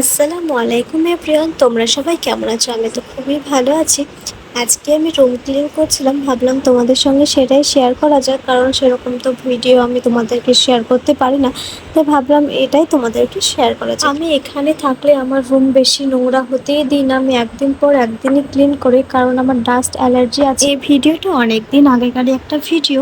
আসসালামু আলাইকুম এভরিওয়ান, তোমরা সবাই কেমন আছো? আমি তো খুবই ভালো আছি। আজকে আমি রুম ক্লিন করছিলাম, ভাবলাম তোমাদের সঙ্গে সেটাই শেয়ার করা যাক, কারণ সেরকম তো ভিডিও আমি তোমাদেরকে শেয়ার করতে পারি না। তো ভাবলাম এটাই তোমাদেরকে শেয়ার করা যাক। আমি এখানে থাকলে আমার রুম বেশি নোংরা হতেই দিই না। আমি একদিন পর একদিনই ক্লিন করি, কারণ আমার ডাস্ট অ্যালার্জি আছে। এই ভিডিওটা অনেক দিন আগেকারই একটা ভিডিও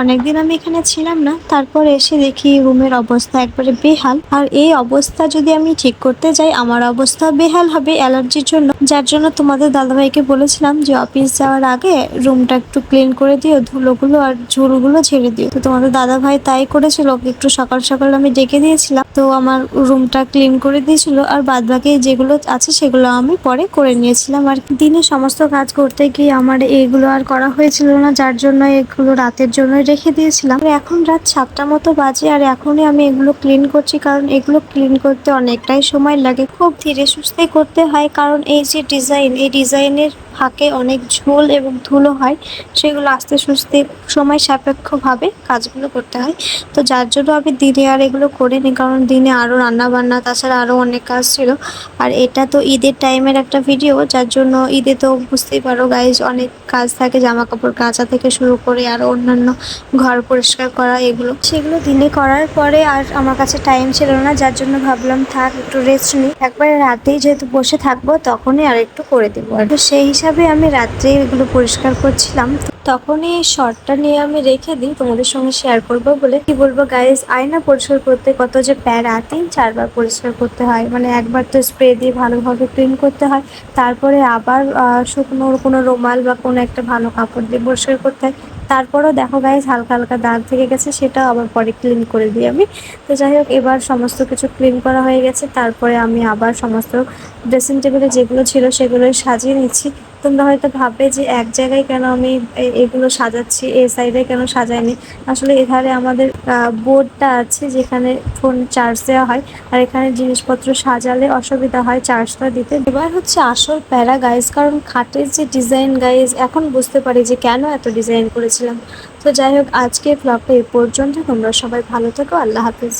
অনেকদিন আমি এখানে ছিলাম না, তারপর এসে দেখি রুমের অবস্থা একবারে বেহাল। আর এই অবস্থা যদি আমি ঠিক করতে যাই, আমার অবস্থা বেহাল হবে অ্যালার্জির জন্য। যার জন্য তোমাদের দাদাভাইকে বলেছিলাম যে, অফিস যাওয়ার আগে রুমটা একটু ক্লিন করে দিও, ধুলোগুলো আর ঝুলগুলো ঝেড়ে দিও। তো তোমাদের দাদাভাই তাই করেছিল একটু সকাল সকাল আমি ডেকে দিয়েছিলাম। তো আমার রুমটা ক্লিন করে দিয়েছিল, আর বাদ বাকি যেগুলো আছে সেগুলো আমি পরে করে নিয়েছিলাম আর দিনে সমস্ত কাজ করতে গিয়ে আমার এগুলো আর করা হয়েছিল না, যার জন্য এগুলো রাতের জন্য রেখে দিয়েছিলাম। এখন রাত সাতটা মতো বাজে আর এখনই আমি এগুলো ক্লিন করছি কারণ এগুলো ক্লিন করতে অনেকটাই সময় লাগে। খুব ধীরে সুস্থে করতে হয় কারণ এই যে ডিজাইন এই ডিজাইনের ফাঁকে অনেক ঝোল এবং ধুলো হয়, সেগুলো আস্তে সুস্থে সময় সাপেক্ষভাবে কাজগুলো করতে হয়। তো যার জন্য আমি দিনে আর এগুলো করিনি কারণ দিনে আরও রান্না বান্না তাছাড়া আরও অনেক কাজ ছিল। আর এটা তো ঈদের টাইমের একটা ভিডিও যার জন্য ঈদে তো বুঝতেই পারো গাইজ অনেক কাজ থাকে জামা কাপড় কাচা থেকে শুরু করে আরও অন্যান্য ঘর পরিষ্কার করা, এগুলো। সেগুলো দিনে করার পরে আর আমার কাছে টাইম ছিল না, যার জন্য ভাবলাম থাক, একটু রেস্ট নিই একবারে রাতেই যেহেতু বসে থাকব, তখনই আর একটু করে দেবো। আর সেই হিসাবে আমি রাত্রে এগুলো পরিষ্কার করছিলাম। তখনই শর্টটা নিয়ে আমি রেখে দিই, তোমাদের সঙ্গে শেয়ার করব বলে। কি বলব গাইজ আয়না পরিষ্কার করতে কত যে প্যারা, তিন চারবার পরিষ্কার করতে হয়। মানে একবার তো স্প্রে দিয়ে ভালোভাবে ক্লিন করতে হয়। তারপরে আবার শুকনো কোনো রুমাল বা কোনো একটা ভালো কাপড় দিয়ে পরিষ্কার করতে হয়। তারপরেও দেখো গাইজ হালকা হালকা দাগ থেকে গেছে, সেটাও আবার পরে ক্লিন করে দিই আমি। তো যাই হোক, এবার সমস্ত কিছু ক্লিন করা হয়ে গেছে। তারপরে আমি আবার সমস্ত ড্রেসিং টেবিলে যেগুলো ছিল সেগুলোই সাজিয়ে নিচ্ছি। তোমরা হয়তো ভাববে যে এক জায়গায় কেন আমি এগুলো সাজাচ্ছি এই সাইডে কেন সাজাইনি? আসলে এধারে আমাদের বোর্ডটা আছে যেখানে ফোন চার্জ দেওয়া হয় আর এখানে জিনিসপত্র সাজালে অসুবিধা হয় চার্জটা দিতে। এবার হচ্ছে আসল প্যারা গাইজ কারণ খাটের যে ডিজাইন গাইজ এখন বুঝতে পারি যে কেন এত ডিজাইন করেছিলাম। তো যাই হোক আজকে ব্লগটা এ পর্যন্ত, তোমরা সবাই ভালো থেকো, আল্লাহ হাফিজ।